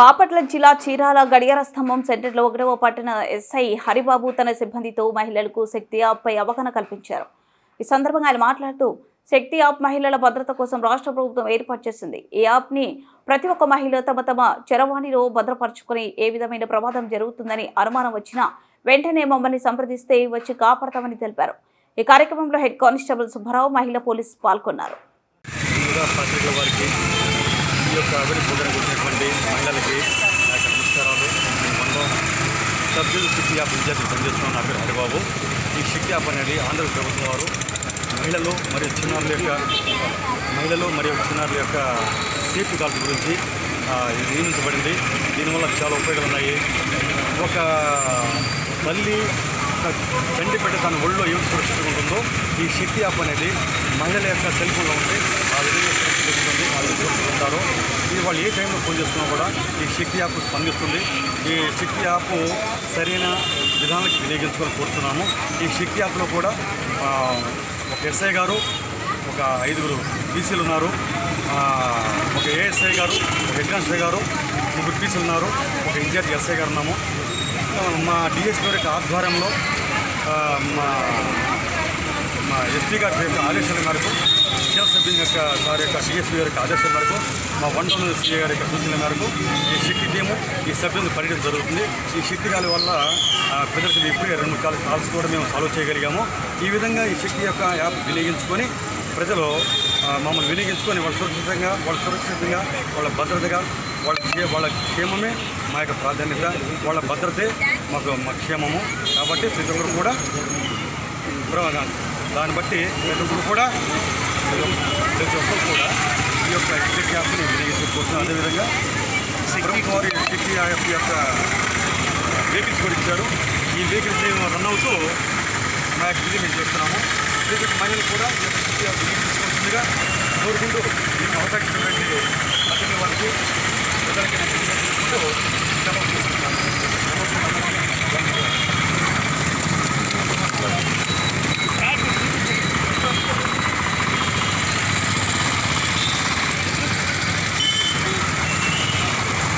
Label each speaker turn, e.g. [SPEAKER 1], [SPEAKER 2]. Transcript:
[SPEAKER 1] బాపట్ల జిల్లా చీరాల గడియార స్తంభం సెంటర్లో ఒకటవ పట్టణ ఎస్ఐ హరిబాబు తన సిబ్బందితో మహిళలకు శక్తి యాప్పై అవగాహన కల్పించారు. ఈ సందర్భంగా ఆయన మాట్లాడుతూ శక్తి యాప్ మహిళల భద్రత కోసం రాష్ట్ర ప్రభుత్వం ఏర్పాటు చేసింది. ఈ యాప్ని ప్రతి ఒక్క మహిళ తమ తమ చరవాణిలో భద్రపరచుకొని ఏ విధమైన ప్రమాదం జరుగుతుందని అనుమానం వచ్చినా వెంటనే మమ్మల్ని సంప్రదిస్తే వచ్చి కాపాడతామని తెలిపారు. ఈ కార్యక్రమంలో హెడ్ కానిస్టేబుల్ సుబ్బారావు మహిళా పోలీసు పాల్గొన్నారు.
[SPEAKER 2] ఈ యొక్క అభివృద్ధి పొందడానికి వచ్చినటువంటి మహిళలకి నా యొక్క నమస్కారాలు. నేను సభ్యులు శక్తి యాప్ విద్యార్థులు పనిచేస్తున్న నా పేరు హరిబాబు. ఈ శక్తి యాప్ అనేది ఆంధ్ర ప్రభుత్వం వారు. మహిళలు మరియు చిన్నారుల యొక్క మహిళలు మరియు చిన్నారుల యొక్క సేఫ్టీ కార్డు గురించి నియమించబడింది. దీనివల్ల చాలా ఉపయోగాలు ఉన్నాయి. ఒక తల్లి ఒక చండి పెట్టి తన ఒళ్ళో ఏమి సురక్షితంగా ఉంటుందో ఈ శక్తి యాప్ అనేది మహిళల యొక్క సెల్ ఫోన్లో ఉంటే ఆ విధంగా సురక్షిస్తుంది ఆ విధంగా సురక్షితంగా ఉంటారు ఇది వాళ్ళు ఏ టైంలో ఫోన్ చేసుకున్నా కూడా ఈ శక్తి యాప్ స్పందిస్తుంది. ఈ శక్తి యాప్ సరైన విధానానికి వినియోగించుకొని కోరుతున్నాము ఈ శక్తి యాప్లో కూడా ఒక ఎస్ఐ గారు ఒక ఐదుగురు బీసీలు ఉన్నారు. ఒక ఏఎస్ఐ గారు ఒక హెడ్కాన్స్ఐ గారు ముగ్గురు పీసీలు ఉన్నారు. ఒక ఇన్ఛార్జ్ ఎస్ఐ గారు ఉన్నాము. మా డిఎస్పీ యొక్క ఆధ్వర్యంలో మా మా ఎస్పీ గారి యొక్క ఆదేశాల మేరకు సీఎల్ సభ్యుల యొక్క వారి యొక్క డిఎస్పీ గారి యొక్క ఆదేశాల మేరకు మా వన్ టౌన్ సీఏ గారి యొక్క సూచనల మేరకు ఈ శక్తి టీము ఈ సభ్యులను పర్యటన జరుగుతుంది. ఈ శక్తి గాలి వల్ల ఆ, ప్రజలకు ఇప్పుడే రెండు మూడు కాల్ కాల్స్ కూడా మేము సాల్వ్ చేయగలిగాము. ఈ విధంగా ఈ శక్తి యొక్క యాప్ వినియోగించుకొని ప్రజలు మమ్మల్ని వినియోగించుకొని వాళ్ళ సురక్షితంగా వాళ్ళ సురక్షితంగా వాళ్ళ భద్రతగా వాళ్ళ వాళ్ళ క్షేమమే మా యొక్క ప్రాధాన్యత. వాళ్ళ భద్రతే మాకు మా క్షేమము. కాబట్టి ప్రతి ఒక్కరు కూడా బ్రో- దాన్ని బట్టి ప్రతి కూడా ప్రతి ఒక్కరు కూడా ఈ యొక్క ఎగ్జిట్ యాప్ని వినియోగించుకోవచ్చు అదేవిధంగా ప్రభుత్వం వారి ఎగ్జిట్ యాప్ యొక్క వెహికల్స్ కూడా ఇచ్చారు. ఈ వెహికల్స్ రన్ అవుతూ మా యొక్క విధి మేము చేస్తున్నాము. క్రికెట్ మహిళలు కూడా ఈ ఎగ్జిట్ యాప్ వినియోగించుకోవాల్సిందిగా కోరుకుంటూ దీనికి అవకాశం ఇచ్చినటువంటి అతని వారికి ప్రజలకి